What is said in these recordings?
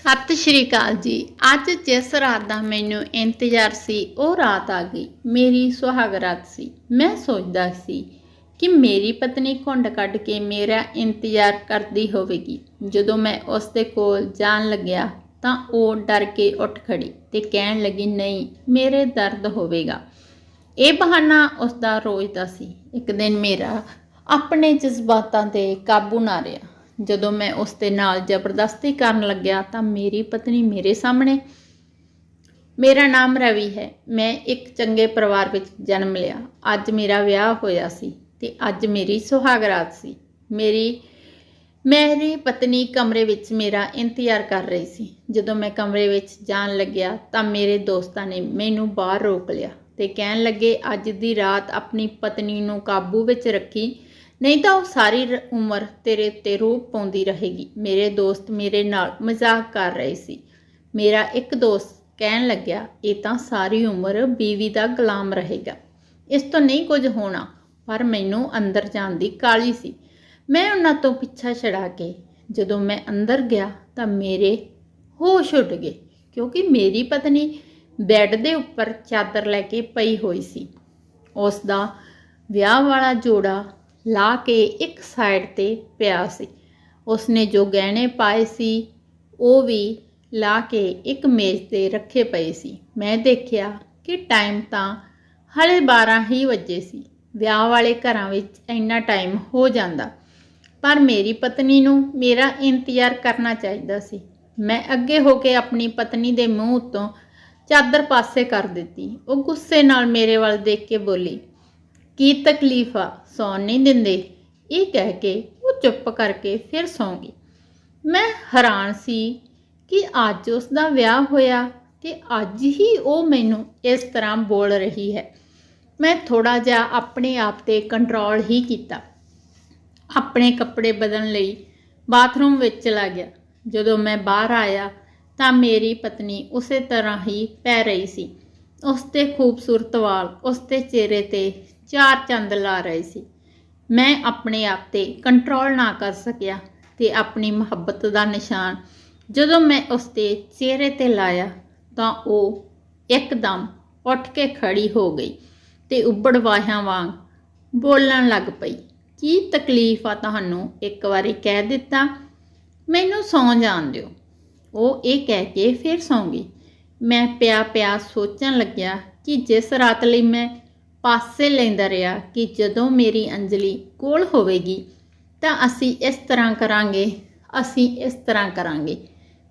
ਸਤਿ ਸ਼੍ਰੀ ਅਕਾਲ ਜੀ। ਅੱਜ ਜਿਸ ਰਾਤ ਦਾ ਮੈਨੂੰ ਇੰਤਜ਼ਾਰ ਸੀ, ਉਹ ਰਾਤ ਆ ਗਈ। ਮੇਰੀ ਸੁਹਾਗ ਰਾਤ ਸੀ। ਮੈਂ ਸੋਚਦਾ ਸੀ ਕਿ ਮੇਰੀ ਪਤਨੀ ਘੁੰਡ ਕੱਢ ਕੇ ਮੇਰਾ ਇੰਤਜ਼ਾਰ ਕਰਦੀ ਹੋਵੇਗੀ। ਜਦੋਂ ਮੈਂ ਉਸ ਦੇ ਕੋਲ ਜਾਣ ਲੱਗਿਆ, ਤਾਂ ਉਹ ਡਰ ਕੇ ਉੱਠ ਖੜੀ ਤੇ ਕਹਿਣ ਲੱਗੀ, ਨਹੀਂ, ਮੇਰੇ ਦਰਦ ਹੋਵੇਗਾ। ਇਹ ਬਹਾਨਾ ਉਸ ਦਾ ਰੋਜ਼ ਦਾ ਸੀ। ਇੱਕ ਦਿਨ ਮੇਰਾ ਆਪਣੇ ਜਜ਼ਬਾਤਾਂ ਤੇ ਕਾਬੂ ਨਾ ਰਿਹਾ। ਜਦੋਂ ਮੈਂ ਉਸ ਦੇ ਨਾਲ ਜ਼ਬਰਦਸਤੀ ਕਰਨ ਲੱਗਿਆ ਤਾਂ ਮੇਰੀ ਪਤਨੀ ਮੇਰੇ ਸਾਹਮਣੇ। ਮੇਰਾ ਨਾਮ ਰਵੀ ਹੈ। ਮੈਂ ਇੱਕ ਚੰਗੇ ਪਰਿਵਾਰ ਵਿੱਚ ਜਨਮ ਲਿਆ। ਅੱਜ ਮੇਰਾ ਵਿਆਹ ਹੋਇਆ ਸੀ ਤੇ ਅੱਜ ਮੇਰੀ ਸੁਹਾਗ ਰਾਤ ਸੀ। ਮੇਰੀ ਮੇਰੀ ਪਤਨੀ ਕਮਰੇ ਵਿੱਚ ਮੇਰਾ ਇੰਤਜ਼ਾਰ ਕਰ ਰਹੀ ਸੀ। ਜਦੋਂ ਮੈਂ ਕਮਰੇ ਵਿੱਚ ਜਾਣ ਲੱਗਿਆ ਤਾਂ ਮੇਰੇ ਦੋਸਤਾਂ ਨੇ ਮੈਨੂੰ ਬਾਹਰ ਰੋਕ ਲਿਆ ਤੇ ਕਹਿਣ ਲੱਗੇ, ਅੱਜ ਦੀ ਰਾਤ ਆਪਣੀ ਪਤਨੀ ਨੂੰ ਕਾਬੂ ਵਿੱਚ ਰੱਖੀ ਨਹੀਂ ਤਾਂ ਉਹ ਸਾਰੀ ਰ- ਉਮਰ ਤੇਰੇ ਉੱਤੇ ਰੂਪ ਪਾਉਂਦੀ ਰਹੇਗੀ। ਮੇਰੇ ਦੋਸਤ ਮੇਰੇ ਨਾਲ ਮਜ਼ਾਕ ਕਰ ਰਹੇ ਸੀ। ਮੇਰਾ ਇੱਕ ਦੋਸਤ ਕਹਿਣ ਲੱਗਿਆ, ਇਹ ਤਾਂ ਸਾਰੀ ਉਮਰ ਬੀਵੀ ਦਾ ਗੁਲਾਮ ਰਹੇਗਾ। ਇਸ ਤੋਂ ਨਹੀਂ ਕੁਝ ਹੋਣਾ, ਪਰ ਮੈਨੂੰ ਅੰਦਰ ਜਾਣ ਦੀ ਕਾਲੀ ਸੀ। ਮੈਂ ਉਹਨਾਂ ਤੋਂ ਪਿੱਛਾ ਛੜਾ ਕੇ, ਜਦੋਂ ਮੈਂ ਅੰਦਰ ਗਿਆ ਤਾਂ ਮੇਰੇ ਹੋਸ਼ ਉੱਡ ਗਏ, ਕਿਉਂਕਿ ਮੇਰੀ ਪਤਨੀ ਬੈੱਡ ਦੇ ਉੱਪਰ ਚਾਦਰ ਲੈ ਕੇ ਪਈ ਹੋਈ ਸੀ। ਉਸ ਦਾ ਵਿਆਹ ਵਾਲਾ ਜੋੜਾ ਲਾ ਕੇ ਇੱਕ ਸਾਈਡ ਤੇ ਪਿਆ ਸੀ। ਉਸਨੇ ਜੋ ਗਹਿਣੇ ਪਾਏ ਸੀ, ਉਹ ਵੀ ਲਾ ਕੇ ਇੱਕ ਮੇਜ਼ ਤੇ ਰੱਖੇ ਪਏ ਸੀ। ਮੈਂ ਦੇਖਿਆ ਕਿ ਟਾਈਮ ਤਾਂ ਹਲੇ 12 ਹੀ ਵਜੇ ਸੀ। ਵਿਆਹ ਵਾਲੇ ਘਰਾਂ ਵਿੱਚ ਇੰਨਾ ਟਾਈਮ ਹੋ ਜਾਂਦਾ। ਪਰ ਮੇਰੀ ਪਤਨੀ ਨੂੰ ਮੇਰਾ ਇੰਤਜ਼ਾਰ ਕਰਨਾ ਚਾਹੀਦਾ ਸੀ। ਮੈਂ ਅੱਗੇ ਹੋ ਕੇ ਆਪਣੀ ਪਤਨੀ ਦੇ ਮੂੰਹ ਉੱਤੋਂ ਚਾਦਰ ਪਾਸੇ ਕਰ ਦਿੱਤੀ। ਉਹ ਗੁੱਸੇ ਨਾਲ ਮੇਰੇ ਵੱਲ ਦੇਖ ਕੇ ਬੋਲੀ ਕੀ ਤਕਲੀਫ ਆ ਸੌਣ ਨਹੀਂ ਦਿੰਦੇ? ਇਹ ਕਹਿ ਕੇ ਉਹ ਚੁੱਪ ਕਰਕੇ ਫਿਰ ਸੌਂ ਗਈ। ਮੈਂ ਹੈਰਾਨ ਸੀ ਕਿ ਅੱਜ ਉਸ ਦਾ ਵਿਆਹ ਹੋਇਆ ਤੇ ਅੱਜ ਹੀ ਉਹ ਮੈਨੂੰ ਇਸ ਤਰ੍ਹਾਂ ਬੋਲ ਰਹੀ ਹੈ। ਮੈਂ ਥੋੜਾ ਜਿਹਾ ਆਪਣੇ ਆਪ ਤੇ ਕੰਟਰੋਲ ਹੀ ਕੀਤਾ। ਆਪਣੇ ਕੱਪੜੇ ਬਦਲਣ ਲਈ ਬਾਥਰੂਮ ਵਿੱਚ ਚਲਾ ਗਿਆ। ਜਦੋਂ ਮੈਂ ਬਾਹਰ ਆਇਆ ਤਾਂ ਮੇਰੀ ਪਤਨੀ ਉਸੇ ਤਰ੍ਹਾਂ ਹੀ ਪੈ ਰਹੀ ਸੀ। ਉਸ ਤੇ ਖੂਬਸੂਰਤ ਵਾਲ ਉਸ ਦੇ ਚਿਹਰੇ ਤੇ ਚਾਰ ਚੰਦ ਲਾ ਰਹੇ ਸੀ। ਮੈਂ ਆਪਣੇ ਆਪ ਤੇ ਕੰਟਰੋਲ ਨਾ ਕਰ ਸਕਿਆ ਤੇ ਆਪਣੀ ਮੁਹੱਬਤ ਦਾ ਨਿਸ਼ਾਨ ਜਦੋਂ ਮੈਂ ਉਸ ਦੇ ਚਿਹਰੇ ਤੇ ਲਾਇਆ ਤਾਂ ਉਹ ਇੱਕਦਮ ਉੱਠ ਕੇ ਖੜੀ ਹੋ ਗਈ ਤੇ ਉੱਬੜ ਵਾਹਿਆਂ ਵਾਂਗ ਬੋਲਣ ਲੱਗ ਪਈ, ਕੀ ਤਕਲੀਫ ਆ ਤੁਹਾਨੂੰ ਇੱਕ ਵਾਰੀ ਕਹਿ ਦਿੱਤਾ? ਮੈਨੂੰ ਸੌਂ ਜਾਣ ਦਿਓ। ਉਹ ਇਹ ਕਹਿ ਕੇ ਫਿਰ ਸੌਂ ਗਈ। ਮੈਂ ਪਿਆ ਪਿਆ ਸੋਚਣ ਲੱਗਿਆ ਕਿ ਜਿਸ ਰਾਤ ਲਈ ਮੈਂ ਪਾਸੇ ਲੈਂਦਾ ਰਿਹਾ ਕਿ ਜਦੋਂ ਮੇਰੀ ਅੰਜਲੀ ਕੋਲ ਹੋਵੇਗੀ ਤਾਂ ਅਸੀਂ ਇਸ ਤਰ੍ਹਾਂ ਕਰਾਂਗੇ, ਅਸੀਂ ਇਸ ਤਰ੍ਹਾਂ ਕਰਾਂਗੇ।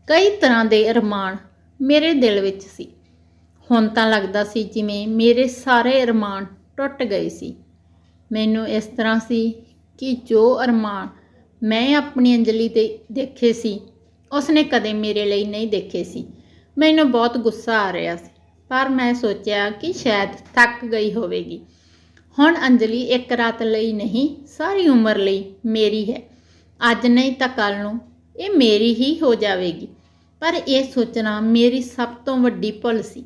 ਕਈ ਤਰ੍ਹਾਂ ਦੇ ਅਰਮਾਨ ਮੇਰੇ ਦਿਲ ਵਿੱਚ ਸੀ। ਹੁਣ ਤਾਂ ਲੱਗਦਾ ਸੀ ਜਿਵੇਂ ਮੇਰੇ ਸਾਰੇ ਅਰਮਾਨ ਟੁੱਟ ਗਏ ਸੀ। ਮੈਨੂੰ ਇਸ ਤਰ੍ਹਾਂ ਸੀ ਕਿ ਜੋ ਅਰਮਾਨ ਮੈਂ ਆਪਣੀ ਅੰਜਲੀ ਤੇ ਦੇਖੇ ਸੀ, ਉਸਨੇ ਕਦੇ ਮੇਰੇ ਲਈ ਨਹੀਂ ਦੇਖੇ ਸੀ। ਮੈਨੂੰ ਬਹੁਤ ਗੁੱਸਾ ਆ ਰਿਹਾ ਸੀ। ਪਰ ਮੈਂ ਸੋਚਿਆ ਕਿ ਸ਼ਾਇਦ ਥੱਕ ਗਈ ਹੋਵੇਗੀ। ਹੁਣ ਅੰਜਲੀ ਇੱਕ ਰਾਤ ਲਈ ਨਹੀਂ, ਸਾਰੀ ਉਮਰ ਲਈ ਮੇਰੀ ਹੈ। ਅੱਜ ਨਹੀਂ ਤਾਂ ਕੱਲ ਨੂੰ, ਇਹ ਮੇਰੀ ਹੀ ਹੋ ਜਾਵੇਗੀ। ਪਰ ਇਹ ਸੋਚਣਾ ਮੇਰੀ ਸਭ ਤੋਂ ਵੱਡੀ ਭੁੱਲ ਸੀ।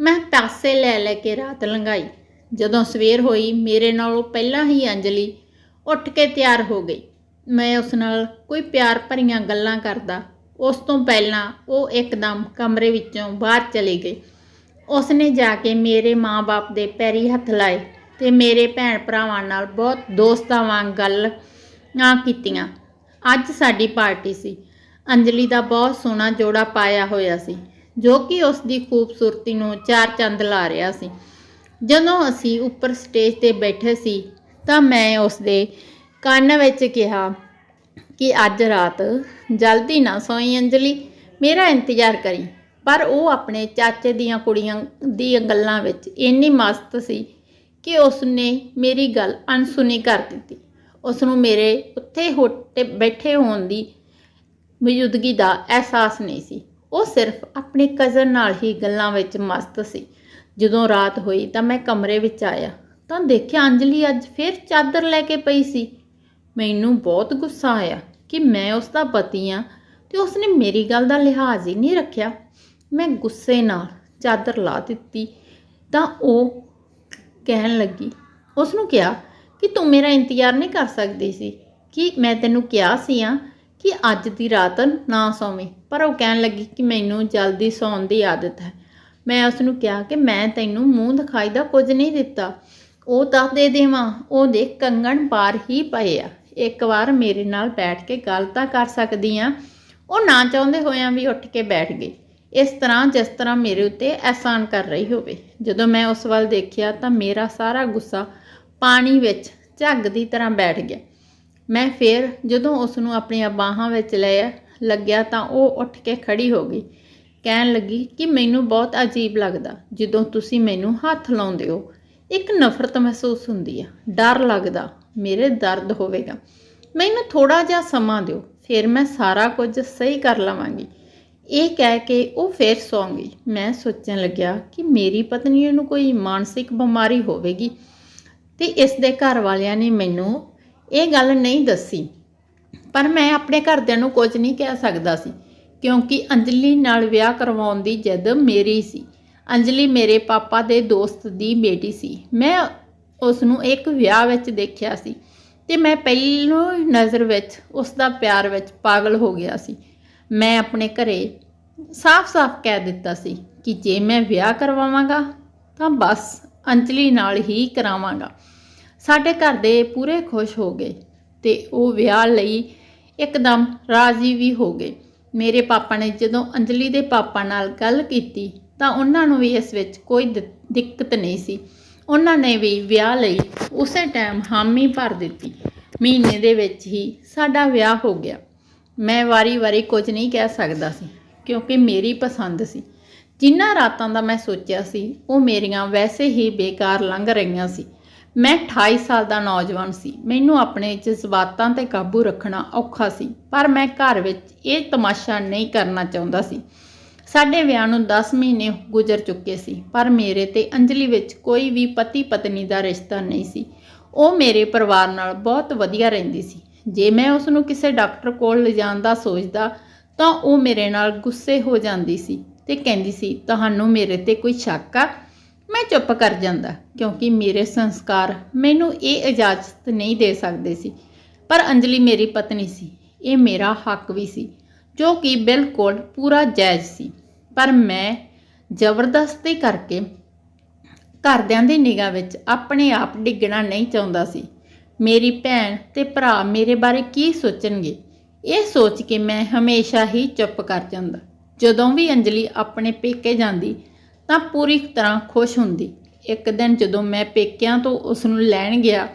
ਮੈਂ ਪਾਸੇ ਲੈ ਲੈ ਕੇ ਰਾਤ ਲੰਘਾਈ। ਜਦੋਂ ਸਵੇਰ ਹੋਈ, ਮੇਰੇ ਨਾਲੋਂ ਪਹਿਲਾਂ ਹੀ ਅੰਜਲੀ ਉੱਠ ਕੇ ਤਿਆਰ ਹੋ ਗਈ। ਮੈਂ ਉਸ ਨਾਲ ਕੋਈ ਪਿਆਰ ਭਰੀਆਂ ਗੱਲਾਂ ਕਰਦਾ। ਉਸ ਤੋਂ ਪਹਿਲਾਂ ਉਹ ਇੱਕਦਮ ਕਮਰੇ ਵਿੱਚੋਂ ਬਾਹਰ ਚਲੀ ਗਈ। ਉਸ ਨੇ ਜਾ ਕੇ ਮੇਰੇ ਮਾਂ-ਬਾਪ ਦੇ ਪੈਰੀ ਹੱਥ ਲਾਏ ਤੇ ਮੇਰੇ ਭੈਣ ਭਰਾਵਾਂ ਨਾਲ ਬਹੁਤ ਦੋਸਤਾਂ ਵਾਂਗ ਗੱਲ ਨਾ ਕੀਤੀਆਂ। ਅੱਜ ਸਾਡੀ ਪਾਰਟੀ ਸੀ। ਅੰਜਲੀ ਦਾ ਬਹੁਤ ਸੋਹਣਾ ਜੋੜਾ ਪਾਇਆ ਹੋਇਆ ਸੀ, ਜੋ ਕਿ ਉਸ ਦੀ ਖੂਬਸੂਰਤੀ ਨੂੰ ਚਾਰ ਚੰਦ ਲਾ ਰਿਹਾ ਸੀ। ਜਦੋਂ ਅਸੀਂ ਉੱਪਰ ਸਟੇਜ ਤੇ ਬੈਠੇ ਸੀ, ਤਾਂ ਮੈਂ ਉਸ ਦੇ ਕੰਨ ਵਿੱਚ ਕਿਹਾ ਕਿ ਅੱਜ ਰਾਤ ਜਲਦੀ ਨਾ ਸੋਈ ਅੰਜਲੀ, ਮੇਰਾ ਇੰਤਜ਼ਾਰ ਕਰੀ। ਪਰ ਉਹ ਆਪਣੇ ਚਾਚੇ ਦੀਆਂ ਕੁੜੀਆਂ ਦੀਆਂ ਗੱਲਾਂ ਵਿੱਚ ਇੰਨੀ ਮਸਤ ਸੀ ਕਿ ਉਸਨੇ ਮੇਰੀ ਗੱਲ ਅਣਸੁਣੀ ਕਰ ਦਿੱਤੀ। ਉਸ ਨੂੰ ਮੇਰੇ ਉੱਥੇ ਹੋਟੇ ਬੈਠੇ ਹੋਣ ਦੀ ਮੌਜੂਦਗੀ ਦਾ ਅਹਿਸਾਸ ਨਹੀਂ ਸੀ। ਉਹ ਸਿਰਫ ਆਪਣੇ ਕਜ਼ਨ ਨਾਲ ਹੀ ਗੱਲਾਂ ਵਿੱਚ ਮਸਤ ਸੀ। ਜਦੋਂ ਰਾਤ ਹੋਈ ਤਾਂ ਮੈਂ ਕਮਰੇ ਵਿੱਚ ਆਇਆ ਤਾਂ ਦੇਖਿਆ ਅੰਜਲੀ ਅੱਜ ਫਿਰ ਚਾਦਰ ਲੈ ਕੇ ਪਈ ਸੀ। ਮੈਨੂੰ ਬਹੁਤ ਗੁੱਸਾ ਆਇਆ ਕਿ ਮੈਂ ਉਸ ਦਾ ਪਤੀ ਆ ਤੇ ਉਸਨੇ ਮੇਰੀ ਗੱਲ ਦਾ ਲਿਹਾਜ਼ ਹੀ ਨਹੀਂ ਰੱਖਿਆ। ਮੈਂ ਗੁੱਸੇ ਨਾਲ ਚਾਦਰ ਲਾ ਦਿੱਤੀ ਤਾਂ ਉਹ ਕਹਿਣ ਲੱਗੀ। ਉਸ ਨੂੰ ਕਿਹਾ ਕਿ ਤੂੰ ਮੇਰਾ ਇੰਤਜ਼ਾਰ ਨਹੀਂ ਕਰ ਸਕਦੀ ਸੀ, ਕਿ ਮੈਂ ਤੈਨੂੰ ਕਿਹਾ ਸੀ ਆ ਕਿ ਅੱਜ ਦੀ ਰਾਤ ਨਾ ਸੌਵੇਂ, ਪਰ ਉਹ ਕਹਿਣ ਲੱਗੀ ਕਿ ਮੈਨੂੰ ਜਲਦੀ ਸੌਣ ਦੀ ਆਦਤ ਹੈ। ਮੈਂ ਉਸ ਨੂੰ ਕਿਹਾ ਕਿ ਮੈਂ ਤੈਨੂੰ ਮੂੰਹ ਦਿਖਾਈ ਦਾ ਕੁਝ ਨਹੀਂ ਦਿੱਤਾ। ਉਹ ਤਾਂ ਦੇ ਦੇਵਾਂ, ਉਹ ਦੇ ਕੰਗਣ ਪਾਰ ਹੀ ਪਏ ਆ। ਇੱਕ ਵਾਰ ਮੇਰੇ ਨਾਲ ਬੈਠ ਕੇ ਗੱਲ ਤਾਂ ਕਰ ਸਕਦੀ ਆ। ਉਹ ਨਾ ਚਾਹੁੰਦੇ ਹੋਇਆਂ ਵੀ ਉੱਠ ਕੇ ਬੈਠ ਗਈ। ਇਸ ਤਰ੍ਹਾਂ ਜਿਸ ਤਰ੍ਹਾਂ ਮੇਰੇ ਉੱਤੇ ਅਹਿਸਾਨ ਕਰ ਰਹੀ ਹੋਵੇ। ਜਦੋਂ ਮੈਂ ਉਸ ਵੱਲ ਦੇਖਿਆ ਤਾਂ ਮੇਰਾ ਸਾਰਾ ਗੁੱਸਾ ਪਾਣੀ ਵਿੱਚ ਝੱਗ ਦੀ ਤਰ੍ਹਾਂ ਬੈਠ ਗਿਆ। ਮੈਂ ਫੇਰ ਜਦੋਂ ਉਸ ਨੂੰ ਆਪਣੀਆਂ ਬਾਹਾਂ ਵਿੱਚ ਲਿਆ ਲੱਗਿਆ ਤਾਂ ਉਹ ਉੱਠ ਕੇ ਖੜੀ ਹੋ ਗਈ। ਕਹਿਣ ਲੱਗੀ ਕਿ ਮੈਨੂੰ ਬਹੁਤ ਅਜੀਬ ਲੱਗਦਾ ਜਦੋਂ ਤੁਸੀਂ ਮੈਨੂੰ ਹੱਥ ਲਾਉਂਦੇ ਹੋ। ਇੱਕ ਨਫ਼ਰਤ ਮਹਿਸੂਸ ਹੁੰਦੀ ਆ, ਡਰ ਲੱਗਦਾ, ਮੇਰੇ ਦਰਦ ਹੋਵੇਗਾ। ਮੈਨੂੰ ਥੋੜਾ ਜਿਹਾ ਸਮਾਂ ਦਿਓ, ਫਿਰ ਮੈਂ ਸਾਰਾ ਕੁਝ ਸਹੀ ਕਰ ਲਵਾਂਗੀ। ਇਹ ਕਹਿ ਕੇ ਉਹ ਫੇਰ ਸੌਂ ਗਈ। ਮੈਂ ਸੋਚਣ ਲੱਗਿਆ ਕਿ ਮੇਰੀ ਪਤਨੀ ਨੂੰ ਕੋਈ ਮਾਨਸਿਕ ਬਿਮਾਰੀ ਹੋਵੇਗੀ ਤੇ ਇਸ ਦੇ ਘਰ ਵਾਲਿਆਂ ਨੇ ਮੈਨੂੰ ਇਹ ਗੱਲ ਨਹੀਂ ਦੱਸੀ। ਪਰ ਮੈਂ ਆਪਣੇ ਘਰਦਿਆਂ ਨੂੰ ਕੁਝ ਨਹੀਂ ਕਹਿ ਸਕਦਾ ਸੀ, ਕਿਉਂਕਿ ਅੰਜਲੀ ਨਾਲ ਵਿਆਹ ਕਰਵਾਉਣ ਦੀ ਜਿੱਦ ਮੇਰੀ ਸੀ। ਅੰਜਲੀ ਮੇਰੇ ਪਾਪਾ ਦੇ ਦੋਸਤ ਦੀ ਬੇਟੀ ਸੀ। ਮੈਂ ਉਸ ਨੂੰ ਇੱਕ ਵਿਆਹ ਵਿੱਚ ਦੇਖਿਆ ਸੀ ਤੇ ਮੈਂ ਪਹਿਲੋਂ ਨਜ਼ਰ ਵਿੱਚ ਉਸ ਦਾ ਪਿਆਰ ਵਿੱਚ ਪਾਗਲ ਹੋ ਗਿਆ ਸੀ। ਮੈਂ ਆਪਣੇ ਘਰੇ ਸਾਫ਼-ਸਾਫ਼ ਕਹਿ ਦਿੱਤਾ ਸੀ ਕਿ ਜੇ ਮੈਂ ਵਿਆਹ ਕਰਵਾਵਾਂਗਾ, ਤਾਂ ਬਸ ਅੰਜਲੀ ਨਾਲ ਹੀ ਕਰਾਵਾਂਗਾ। ਸਾਡੇ ਘਰ ਦੇ ਪੂਰੇ ਖੁਸ਼ ਹੋ ਗਏ ਤੇ ਉਹ ਵਿਆਹ ਲਈ ਇੱਕਦਮ ਰਾਜ਼ੀ ਵੀ ਹੋ ਗਏ। ਮੇਰੇ ਪਾਪਾ ਨੇ ਜਦੋਂ ਅੰਜਲੀ ਦੇ ਪਾਪਾ ਨਾਲ ਗੱਲ ਕੀਤੀ, ਤਾਂ ਉਹਨਾਂ ਨੂੰ ਵੀ ਇਸ ਵਿੱਚ ਕੋਈ ਦਿੱਕਤ ਨਹੀਂ ਸੀ। ਉਹਨਾਂ ਨੇ ਵੀ ਵਿਆਹ ਲਈ ਉਸੇ ਟਾਈਮ ਹਾਮੀ ਭਰ ਦਿੱਤੀ। ਮਹੀਨੇ ਦੇ ਵਿੱਚ ਹੀ ਸਾਡਾ ਵਿਆਹ ਹੋ ਗਿਆ। ਮੈਂ ਵਾਰੀ-ਵਾਰੀ ਕੁਝ ਨਹੀਂ ਕਹਿ ਸਕਦਾ ਸੀ, ਕਿਉਂਕਿ ਮੇਰੀ ਪਸੰਦ ਸੀ। ਜਿੰਨਾ ਰਾਤਾਂ ਦਾ ਮੈਂ ਸੋਚਿਆ ਸੀ, ਉਹ ਮੇਰੀਆਂ ਵੈਸੇ ਹੀ ਬੇਕਾਰ ਲੰਘ ਰਹੀਆਂ ਸੀ। ਮੈਂ 28 ਸਾਲ ਦਾ ਨੌਜਵਾਨ ਸੀ। ਮੈਨੂੰ ਆਪਣੇ ਜਜ਼ਬਾਤਾਂ ਤੇ ਕਾਬੂ ਰੱਖਣਾ ਔਖਾ ਸੀ, ਪਰ ਮੈਂ ਘਰ ਵਿੱਚ ਇਹ ਤਮਾਸ਼ਾ ਨਹੀਂ ਕਰਨਾ ਚਾਹੁੰਦਾ ਸੀ। ਸਾਡੇ ਵਿਆਹ ਨੂੰ 10 ਮਹੀਨੇ ਗੁਜ਼ਰ ਚੁੱਕੇ ਸੀ, ਪਰ ਮੇਰੇ ਤੇ ਅੰਜਲੀ ਵਿੱਚ ਕੋਈ ਵੀ ਪਤੀ ਪਤਨੀ ਦਾ ਰਿਸ਼ਤਾ ਨਹੀਂ ਸੀ। ਉਹ ਮੇਰੇ ਪਰਿਵਾਰ ਨਾਲ ਬਹੁਤ ਵਧੀਆ ਰਹਿੰਦੀ ਸੀ। ਜੇ ਮੈਂ ਉਸ ਨੂੰ ਕਿਸੇ ਡਾਕਟਰ ਕੋਲ ਲਿਜਾਣ ਦਾ ਸੋਚਦਾ, ਤਾਂ ਉਹ ਮੇਰੇ ਨਾਲ ਗੁੱਸੇ ਹੋ ਜਾਂਦੀ ਸੀ ਤੇ ਕਹਿੰਦੀ ਸੀ, ਤੁਹਾਨੂੰ ਮੇਰੇ ਤੇ ਕੋਈ ਸ਼ੱਕ ਆ? ਮੈਂ ਚੁੱਪ ਕਰ ਜਾਂਦਾ, ਕਿਉਂਕਿ ਮੇਰੇ ਸੰਸਕਾਰ ਮੈਨੂੰ ਇਹ ਇਜਾਜ਼ਤ ਨਹੀਂ ਦੇ ਸਕਦੇ ਸੀ। ਪਰ ਅੰਜਲੀ ਮੇਰੀ ਪਤਨੀ ਸੀ, ਇਹ ਮੇਰਾ ਹੱਕ ਵੀ ਸੀ, ਜੋ ਕਿ ਬਿਲਕੁਲ ਪੂਰਾ ਜਾਇਜ਼ ਸੀ। ਪਰ ਮੈਂ ਜ਼ਬਰਦਸਤੀ ਕਰਕੇ ਘਰਦਿਆਂ ਦੀ ਨਿਗਾਹ ਵਿੱਚ ਆਪਣੇ ਆਪ ਡਿੱਗਣਾ ਨਹੀਂ ਚਾਹੁੰਦਾ ਸੀ। ਮੇਰੀ ਭੈਣ ਤੇ ਭਰਾ ਮੇਰੇ ਬਾਰੇ ਕੀ ਸੋਚਣਗੇ? ਇਹ ਸੋਚ ਕੇ ਮੈਂ ਹਮੇਸ਼ਾ ਹੀ ਚੁੱਪ ਕਰ ਜਾਂਦਾ। ਜਦੋਂ ਵੀ ਅੰਜਲੀ ਆਪਣੇ ਪੇਕੇ ਜਾਂਦੀ ਤਾਂ ਪੂਰੀ ਤਰ੍ਹਾਂ ਖੁਸ਼ ਹੁੰਦੀ। ਇੱਕ ਦਿਨ ਜਦੋਂ ਮੈਂ ਪੇਕਿਆਂ ਤੋਂ ਉਸ ਨੂੰ ਲੈਣ ਗਿਆ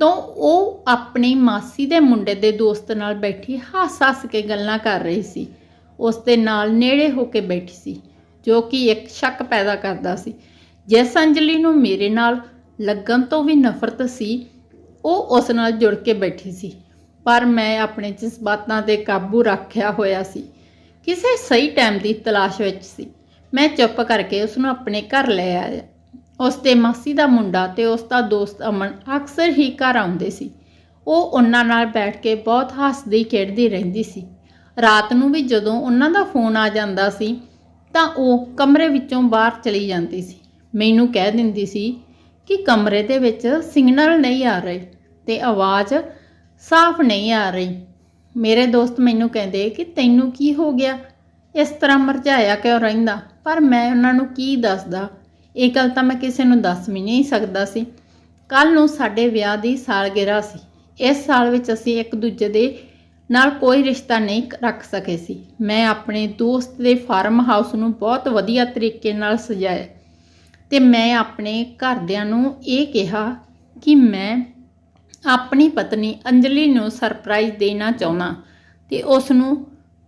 ਤਾਂ ਉਹ ਆਪਣੀ ਮਾਸੀ ਦੇ ਮੁੰਡੇ ਦੇ ਦੋਸਤ ਨਾਲ ਬੈਠੀ ਹੱਸ-ਹੱਸ ਕੇ ਗੱਲਾਂ ਕਰ ਰਹੀ ਸੀ। ਉਸ ਦੇ ਨਾਲ ਨੇੜੇ ਹੋ ਕੇ ਬੈਠੀ ਸੀ, ਜੋ ਕਿ ਇੱਕ ਸ਼ੱਕ ਪੈਦਾ ਕਰਦਾ ਸੀ। ਜਿਸ ਅੰਜਲੀ ਨੂੰ ਮੇਰੇ ਨਾਲ ਲੱਗਣ ਤੋਂ ਵੀ ਨਫ਼ਰਤ ਸੀ ਉਹ ਉਸ ਨਾਲ ਜੁੜ ਕੇ ਬੈਠੀ ਸੀ। ਪਰ ਮੈਂ ਆਪਣੇ ਜਜ਼ਬਾਤਾਂ ਤੇ ਕਾਬੂ ਰੱਖਿਆ ਹੋਇਆ ਸੀ। ਕਿਸੇ ਸਹੀ ਟਾਈਮ ਦੀ ਤਲਾਸ਼ ਵਿੱਚ ਸੀ। ਮੈਂ ਚੁੱਪ ਕਰਕੇ ਉਸ ਨੂੰ ਆਪਣੇ ਘਰ ਲੈ ਆਇਆ। ਉਸ ਦੇ ਮਾਸੀ ਦਾ ਮੁੰਡਾ ਤੇ ਉਸ ਦਾ ਦੋਸਤ ਅਮਨ ਅਕਸਰ ਹੀ ਘਰ ਆਉਂਦੇ ਸੀ। ਉਹ ਉਹਨਾਂ ਨਾਲ ਬੈਠ ਕੇ ਬਹੁਤ ਹੱਸਦੀ ਖੇਡਦੀ ਰਹਿੰਦੀ ਸੀ। ਰਾਤ ਨੂੰ ਵੀ ਜਦੋਂ ਉਹਨਾਂ ਦਾ ਫੋਨ ਆ ਜਾਂਦਾ ਸੀ, ਤਾਂ ਉਹ ਕਮਰੇ ਵਿੱਚੋਂ ਬਾਹਰ ਚਲੀ ਜਾਂਦੀ ਸੀ। ਮੈਨੂੰ ਕਹਿ ਦਿੰਦੀ ਸੀ ਕਿ ਕਮਰੇ ਦੇ ਵਿੱਚ ਸਿਗਨਲ ਨਹੀਂ ਆ ਰਹੇ। ਤੇ ਆਵਾਜ਼ ਸਾਫ਼ ਨਹੀਂ ਆ ਰਹੀ। ਮੇਰੇ ਦੋਸਤ ਮੈਨੂੰ ਕਹਿੰਦੇ ਕਿ ਤੈਨੂੰ ਕੀ ਹੋ ਗਿਆ? ਇਸ ਤਰ੍ਹਾਂ ਮਰਝਾਇਆ ਕਿਉਂ ਰਹਿੰਦਾ? ਪਰ ਮੈਂ ਉਹਨਾਂ ਨੂੰ ਕੀ ਦੱਸਦਾ? ਇਹ ਗੱਲ ਤਾਂ ਮੈਂ ਕਿਸੇ ਨੂੰ ਦੱਸ ਵੀ ਨਹੀਂ ਸਕਦਾ ਸੀ। ਕੱਲ ਨੂੰ ਸਾਡੇ ਵਿਆਹ ਦੀ ਸਾਲਗਿਰਾ ਸੀ। ਇਸ ਸਾਲ ਵਿੱਚ ਅਸੀਂ ਇੱਕ ਦੂਜੇ ਦੇ ਨਾਲ ਕੋਈ ਰਿਸ਼ਤਾ ਨਹੀਂ ਰੱਖ ਸਕੇ ਸੀ। ਮੈਂ ਆਪਣੇ ਦੋਸਤ ਦੇ ਫਾਰਮ ਹਾਊਸ ਨੂੰ ਬਹੁਤ ਵਧੀਆ ਤਰੀਕੇ ਨਾਲ ਸਜਾਇਆ। ਤੇ ਮੈਂ ਆਪਣੇ ਘਰਦਿਆਂ ਨੂੰ ਇਹ ਕਿਹਾ ਕਿ ਮੈਂ ਆਪਣੀ ਪਤਨੀ ਅੰਜਲੀ ਨੂੰ ਸਰਪ੍ਰਾਈਜ਼ ਦੇਣਾ ਚਾਹੁੰਦਾ ਤੇ ਉਸ ਨੂੰ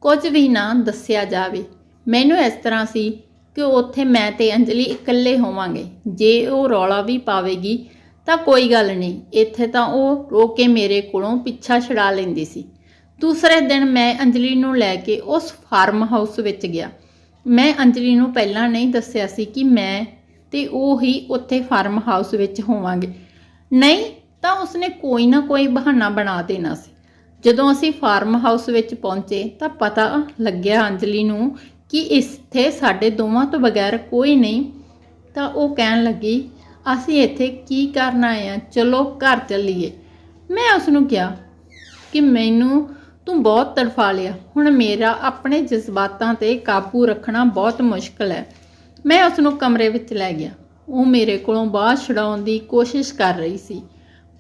ਕੁਝ ਵੀ ਨਾ ਦੱਸਿਆ ਜਾਵੇ। ਮੈਨੂੰ ਇਸ ਤਰ੍ਹਾਂ ਸੀ ਕਿ ਉੱਥੇ ਮੈਂ ਤੇ ਅੰਜਲੀ ਇਕੱਲੇ ਹੋਵਾਂਗੇ। ਜੇ ਉਹ ਰੌਲਾ ਵੀ ਪਾਵੇਗੀ ਤਾਂ ਕੋਈ ਗੱਲ ਨਹੀਂ, ਇੱਥੇ ਤਾਂ ਉਹ ਰੋ ਕੇ ਮੇਰੇ ਕੋਲੋਂ ਪਿੱਛਾ ਛਡਾ ਲੈਂਦੀ ਸੀ। ਦੂਸਰੇ ਦਿਨ ਮੈਂ ਅੰਜਲੀ ਨੂੰ ਲੈ ਕੇ ਉਸ ਫਾਰਮ ਹਾਊਸ ਵਿੱਚ ਗਿਆ। ਮੈਂ ਅੰਜਲੀ ਨੂੰ ਪਹਿਲਾਂ ਨਹੀਂ ਦੱਸਿਆ ਸੀ ਕਿ ਮੈਂ ਤੇ ਉਹ ਹੀ ਉੱਥੇ ਫਾਰਮ ਹਾਊਸ ਵਿੱਚ ਹੋਵਾਂਗੇ। ਨਹੀਂ ਤਾਂ ਉਸਨੇ ਕੋਈ ਨਾ ਕੋਈ ਬਹਾਨਾ ਬਣਾ ਦੇਣਾ ਸੀ। ਜਦੋਂ ਅਸੀਂ ਫਾਰਮ ਹਾਊਸ ਵਿੱਚ ਪਹੁੰਚੇ ਤਾਂ ਪਤਾ ਲੱਗਿਆ ਅੰਜਲੀ ਨੂੰ ਕਿ ਇੱਥੇ ਸਾਡੇ ਦੋਵਾਂ ਤੋਂ ਬਗੈਰ ਕੋਈ ਨਹੀਂ। ਤਾਂ ਉਹ ਕਹਿਣ ਲੱਗੀ, ਅਸੀਂ ਇੱਥੇ ਕੀ ਕਰਨ ਆਏ ਆ? ਚਲੋ ਘਰ ਚੱਲੀਏ। ਮੈਂ ਉਸ ਨੂੰ ਕਿਹਾ ਕਿ ਮੈਨੂੰ ਤੂੰ ਬਹੁਤ ਤੜਫਾ ਲਿਆ। ਹੁਣ ਮੇਰਾ ਆਪਣੇ ਜਜ਼ਬਾਤਾਂ ਤੇ ਕਾਬੂ ਰੱਖਣਾ ਬਹੁਤ ਮੁਸ਼ਕਲ ਹੈ। ਮੈਂ ਉਸ ਨੂੰ ਕਮਰੇ ਵਿੱਚ ਲੈ ਗਿਆ। ਉਹ ਮੇਰੇ ਕੋਲੋਂ ਬਾਹਰ ਛਡਾਉਣ ਦੀ ਕੋਸ਼ਿਸ਼ ਕਰ ਰਹੀ ਸੀ।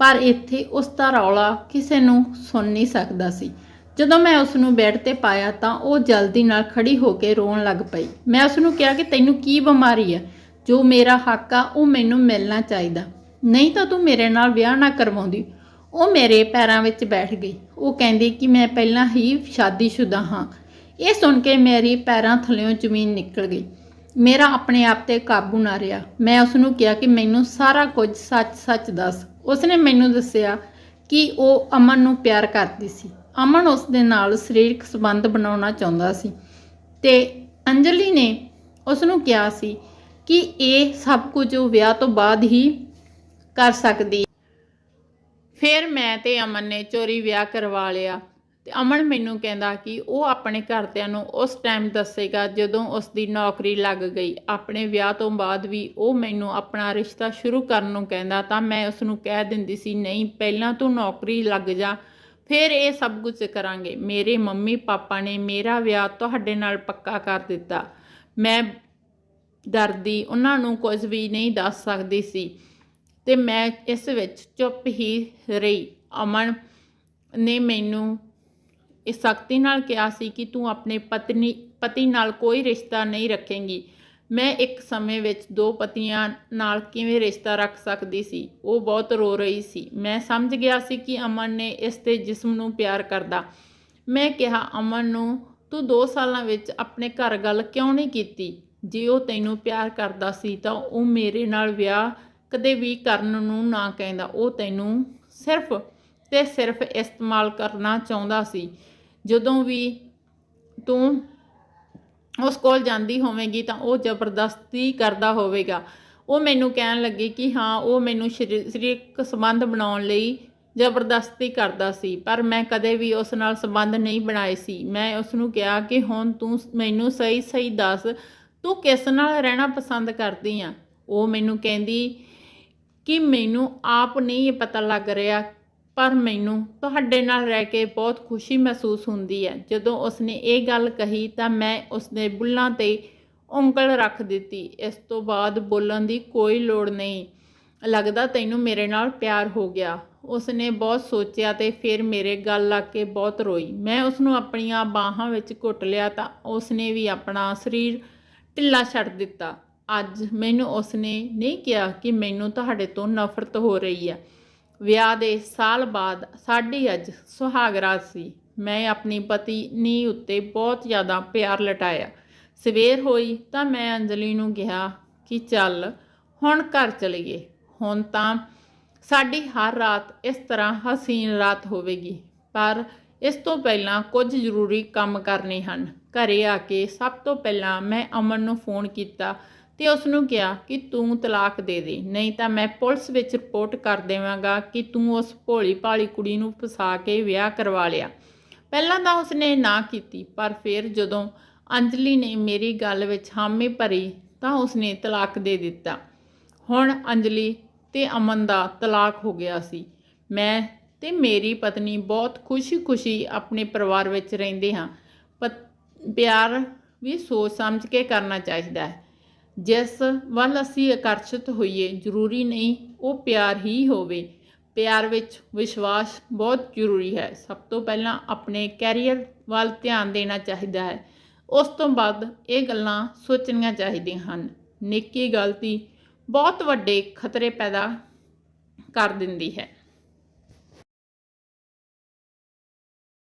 ਪਰ ਇੱਥੇ ਉਸ ਦਾ ਰੌਲਾ ਕਿਸੇ ਨੂੰ ਸੁਣ ਨਹੀਂ ਸਕਦਾ ਸੀ। ਜਦੋਂ ਮੈਂ ਉਸ ਨੂੰ ਬੈੱਡ ਤੇ ਪਾਇਆ ਤਾਂ ਉਹ ਜਲਦੀ ਨਾਲ ਖੜੀ ਹੋ ਕੇ ਰੋਣ ਲੱਗ ਪਈ। ਮੈਂ ਉਸ ਨੂੰ ਕਿਹਾ ਕਿ ਤੈਨੂੰ ਕੀ ਬਿਮਾਰੀ ਹੈ ਜੋ ਮੇਰਾ ਹੱਕ ਆ, ਉਹ ਮੈਨੂੰ ਮਿਲਣਾ ਚਾਹੀਦਾ। ਨਹੀਂ ਤਾਂ ਤੂੰ ਮੇਰੇ ਨਾਲ ਵਿਆਹ ਨਾ ਕਰਵਾਉਂਦੀ। ਉਹ ਮੇਰੇ ਪੈਰਾਂ ਵਿੱਚ ਬੈਠ ਗਈ। ਉਹ ਕਹਿੰਦੀ ਕਿ ਮੈਂ ਪਹਿਲਾਂ ਹੀ ਸ਼ਾਦੀशुदा ਹਾਂ। ਇਹ ਸੁਣ ਕੇ ਮੇਰੀ ਪੈਰਾਂ ਥੱਲਿਓਂ ਜ਼ਮੀਨ ਨਿਕਲ ਗਈ। ਮੇਰਾ ਆਪਣੇ ਆਪ ਤੇ ਕਾਬੂ ਨਾ ਰਿਹਾ। ਮੈਂ ਉਸ ਨੂੰ ਕਿਹਾ ਕਿ ਮੈਨੂੰ ਸਾਰਾ ਕੁਝ ਸੱਚ-ਸੱਚ ਦੱਸ। ਉਸਨੇ ਮੈਨੂੰ ਦੱਸਿਆ ਕਿ ਉਹ ਅਮਨ ਨੂੰ ਪਿਆਰ ਕਰਦੀ ਸੀ। ਅਮਨ ਉਸ ਦੇ ਨਾਲ ਸਰੀਰਕ ਸੰਬੰਧ ਬਣਾਉਣਾ ਚਾਹੁੰਦਾ ਸੀ ਤੇ ਅੰਜਲੀ ਨੇ ਉਸ ਨੂੰ ਕਿਹਾ ਸੀ ਕਿ ਇਹ ਸਭ ਕੁਝ ਉਹ ਵਿਆਹ ਤੋਂ ਬਾਅਦ ਹੀ ਕਰ ਸਕਦੀ ਫਿਰ ਮੈਂ ਤੇ ਅਮਨ ਨੇ ਚੋਰੀ ਵਿਆਹ ਕਰਵਾ ਲਿਆ। ਤੇ ਅਮਨ ਮੈਨੂੰ ਕਹਿੰਦਾ ਕਿ ਉਹ ਆਪਣੇ ਘਰਦਿਆਂ ਨੂੰ ਉਸ ਟਾਈਮ ਦੱਸੇਗਾ ਜਦੋਂ ਉਸ ਦੀ ਨੌਕਰੀ ਲੱਗ ਗਈ। ਆਪਣੇ ਵਿਆਹ ਤੋਂ ਬਾਅਦ ਵੀ ਉਹ ਮੈਨੂੰ ਆਪਣਾ ਰਿਸ਼ਤਾ ਸ਼ੁਰੂ ਕਰਨ ਨੂੰ ਕਹਿੰਦਾ ਤਾਂ ਮੈਂ ਉਸ ਨੂੰ ਕਹਿ ਦਿੰਦੀ ਸੀ, ਨਹੀਂ, ਪਹਿਲਾਂ ਤੂੰ ਨੌਕਰੀ ਲੱਗ ਜਾ, ਫਿਰ ਇਹ ਸਭ ਕੁਝ ਕਰਾਂਗੇ। ਮੇਰੇ ਮੰਮੀ ਪਾਪਾ ਨੇ ਮੇਰਾ ਵਿਆਹ ਤੁਹਾਡੇ ਨਾਲ ਪੱਕਾ ਕਰ ਦਿੱਤਾ। ਮੈਂ ਡਰਦੀ, ਉਹਨਾਂ ਨੂੰ ਕੁਝ ਵੀ ਨਹੀਂ ਦੱਸ ਸਕਦੀ ਸੀ। ਤੇ ਮੈਂ ਇਸ ਵਿੱਚ ਚੁੱਪ ਹੀ ਰਹੀ। ਅਮਨ ਨੇ ਮੈਨੂੰ ਇਸ ਸਖਤੀ ਨਾਲ ਕਿਹਾ ਸੀ ਕਿ ਤੂੰ ਆਪਣੇ ਪਤਨੀ, ਪਤੀ ਨਾਲ ਕੋਈ ਰਿਸ਼ਤਾ ਨਹੀਂ ਰੱਖੇਂਗੀ। ਮੈਂ ਇੱਕ ਸਮੇਂ ਵਿੱਚ ਦੋ ਪਤੀਆਂ ਨਾਲ ਕਿਵੇਂ ਰਿਸ਼ਤਾ ਰੱਖ ਸਕਦੀ ਸੀ? ਉਹ ਬਹੁਤ ਰੋ ਰਹੀ ਸੀ। ਮੈਂ ਸਮਝ ਗਿਆ ਸੀ ਕਿ ਅਮਨ ਨੇ ਇਸ ਦੇ ਜਿਸਮ ਨੂੰ ਪਿਆਰ ਕਰਦਾ। ਮੈਂ ਕਿਹਾ, ਅਮਨ ਨੂੰ, ਤੂੰ 2 ਸਾਲਾਂ ਵਿੱਚ ਆਪਣੇ ਘਰ ਗੱਲ ਕਿਉਂ ਨਹੀਂ ਕੀਤੀ? ਜੇ ਉਹ ਤੈਨੂੰ ਪਿਆਰ ਕਰਦਾ ਸੀ ਤਾਂ ਉਹ ਮੇਰੇ ਨਾਲ ਵਿਆਹ ਕਦੇ ਵੀ ਕਰਨ ਨੂੰ ਨਾ ਕਹਿੰਦਾ। ਉਹ ਤੈਨੂੰ ਸਿਰਫ ਤੇ ਸਿਰਫ ਇਸਤੇਮਾਲ ਕਰਨਾ ਚਾਹੁੰਦਾ ਸੀ। ਜਦੋਂ ਵੀ ਤੂੰ ਉਸ ਕੋਲ ਜਾਂਦੀ ਹੋਵੇਗੀ ਤਾਂ ਉਹ ਜ਼ਬਰਦਸਤੀ ਕਰਦਾ ਹੋਵੇਗਾ। ਉਹ ਮੈਨੂੰ ਕਹਿਣ ਲੱਗੀ ਕਿ ਹਾਂ, ਉਹ ਮੈਨੂੰ ਸ਼ਰੀ- ਸਰੀਰਕ ਸੰਬੰਧ ਬਣਾਉਣ ਲਈ ਜ਼ਬਰਦਸਤੀ ਕਰਦਾ ਸੀ, ਪਰ ਮੈਂ ਕਦੇ ਵੀ ਉਸ ਨਾਲ ਸੰਬੰਧ ਨਹੀਂ ਬਣਾਏ ਸੀ। ਮੈਂ ਉਸ ਨੂੰ ਕਿਹਾ ਕਿ ਹੁਣ ਤੂੰ ਮੈਨੂੰ ਸਹੀ ਸਹੀ ਦੱਸ, ਤੂੰ ਕਿਸ ਨਾਲ ਰਹਿਣਾ ਪਸੰਦ ਕਰਦੀ ਆ? ਉਹ ਮੈਨੂੰ ਕਹਿੰਦੀ ਕਿ ਮੈਨੂੰ ਆਪ ਨਹੀਂ ਇਹ ਪਤਾ ਲੱਗ ਰਿਹਾ ਪਰ ਮੈਨੂੰ ਤੁਹਾਡੇ ਨਾਲ ਰਹਿ ਕੇ ਬਹੁਤ ਖੁਸ਼ੀ ਮਹਿਸੂਸ ਹੁੰਦੀ ਹੈ। ਜਦੋਂ ਉਸਨੇ ਇਹ ਗੱਲ ਕਹੀ ਤਾਂ ਮੈਂ ਉਸਦੇ ਬੁੱਲਾਂ ਤੇ ਉਂਗਲ ਰੱਖ ਦਿੱਤੀ। ਇਸ ਤੋਂ ਬਾਅਦ ਬੋਲਣ ਦੀ ਕੋਈ ਲੋੜ ਨਹੀਂ। ਲੱਗਦਾ ਤੈਨੂੰ ਮੇਰੇ ਨਾਲ ਪਿਆਰ ਹੋ ਗਿਆ। ਉਸਨੇ ਬਹੁਤ ਸੋਚਿਆ ਤੇ ਫਿਰ ਮੇਰੇ ਗੱਲ ਲੱਗ ਕੇ ਬਹੁਤ ਰੋਈ। ਮੈਂ ਉਸ ਨੂੰ ਆਪਣੀਆਂ ਬਾਹਾਂ ਵਿੱਚ ਘੁੱਟ ਲਿਆ ਤਾਂ ਉਸਨੇ ਵੀ ਆਪਣਾ ਸਰੀਰ ਢਿੱਲਾ ਛੱਡ ਦਿੱਤਾ। ਅੱਜ ਮੈਨੂੰ ਉਸਨੇ ਨਹੀਂ ਕਿਹਾ ਕਿ ਮੈਨੂੰ ਤੁਹਾਡੇ ਤੋਂ ਨਫ਼ਰਤ ਹੋ ਰਹੀ ਹੈ। ਵਿਆਹ ਦੇ ਸਾਲ ਬਾਅਦ ਸਾਡੀ ਅੱਜ ਸੁਹਾਗਰਾ ਸੀ। ਮੈਂ ਆਪਣੀ ਪਤੀ ਪਤਨੀ ਉੱਤੇ ਬਹੁਤ ਜ਼ਿਆਦਾ ਪਿਆਰ ਲਟਾਇਆ। ਸਵੇਰ ਹੋਈ ਤਾਂ ਮੈਂ ਅੰਜਲੀ ਨੂੰ ਕਿਹਾ ਕਿ ਚੱਲ ਹੁਣ ਘਰ ਚਲੀਏ। ਹੁਣ ਤਾਂ ਸਾਡੀ ਹਰ ਰਾਤ ਇਸ ਤਰ੍ਹਾਂ ਹਸੀਨ ਰਾਤ ਹੋਵੇਗੀ, ਪਰ ਇਸ ਤੋਂ ਪਹਿਲਾਂ ਕੁਝ ਜ਼ਰੂਰੀ ਕੰਮ ਕਰਨੇ ਹਨ। ਘਰੇ ਆ ਕੇ ਸਭ ਤੋਂ ਪਹਿਲਾਂ ਮੈਂ ਅਮਨ ਨੂੰ ਫੋਨ ਕੀਤਾ ਤੇ ਉਸ ਨੂੰ ਕਿਹਾ ਕਿ ਤੂੰ ਤਲਾਕ ਦੇ ਦੇ, ਨਹੀਂ ਤਾਂ ਮੈਂ ਪੁਲਿਸ ਵਿੱਚ ਰਿਪੋਰਟ ਕਰ ਦੇਵਾਂਗਾ ਕਿ ਤੂੰ ਉਸ ਭੋਲੀ ਭਾਲੀ ਕੁੜੀ ਨੂੰ ਫਸਾ ਕੇ ਵਿਆਹ ਕਰਵਾ ਲਿਆ। ਪਹਿਲਾਂ ਤਾਂ ਉਸਨੇ ਨਾ ਕੀਤੀ, ਪਰ ਫਿਰ ਜਦੋਂ ਅੰਜਲੀ ਨੇ ਮੇਰੀ ਗੱਲ ਵਿੱਚ ਹਾਮੀ ਭਰੀ ਤਾਂ ਉਸਨੇ ਤਲਾਕ ਦੇ ਦਿੱਤਾ। ਹੁਣ ਅੰਜਲੀ ਤੇ ਅਮਨ ਦਾ ਤਲਾਕ ਹੋ ਗਿਆ ਸੀ। ਮੈਂ ਤੇ ਮੇਰੀ ਪਤਨੀ ਬਹੁਤ ਖੁਸ਼ੀ-ਖੁਸ਼ੀ ਆਪਣੇ ਪਰਿਵਾਰ ਵਿੱਚ ਰਹਿੰਦੇ ਹਾਂ। ਪਿਆਰ ਵੀ ਸੋਚ ਸਮਝ ਕੇ ਕਰਨਾ ਚਾਹੀਦਾ ਹੈ। ਜਿਸ ਵੱਲ ਅਸੀਂ ਆਕਰਸ਼ਿਤ ਹੋਈਏ, ਜ਼ਰੂਰੀ ਨਹੀਂ ਉਹ ਪਿਆਰ ਹੀ ਹੋਵੇ। ਪਿਆਰ ਵਿੱਚ ਵਿਸ਼ਵਾਸ ਬਹੁਤ ਜ਼ਰੂਰੀ ਹੈ। ਸਭ ਤੋਂ ਪਹਿਲਾਂ ਆਪਣੇ ਕੈਰੀਅਰ ਵੱਲ ਧਿਆਨ ਦੇਣਾ ਚਾਹੀਦਾ ਹੈ। ਉਸ ਤੋਂ ਬਾਅਦ ਇਹ ਗੱਲਾਂ ਸੋਚਣੀਆਂ ਚਾਹੀਦੀਆਂ ਹਨ। ਨਿੱਕੀ ਗਲਤੀ ਬਹੁਤ ਵੱਡੇ ਖਤਰੇ ਪੈਦਾ ਕਰ ਦਿੰਦੀ ਹੈ।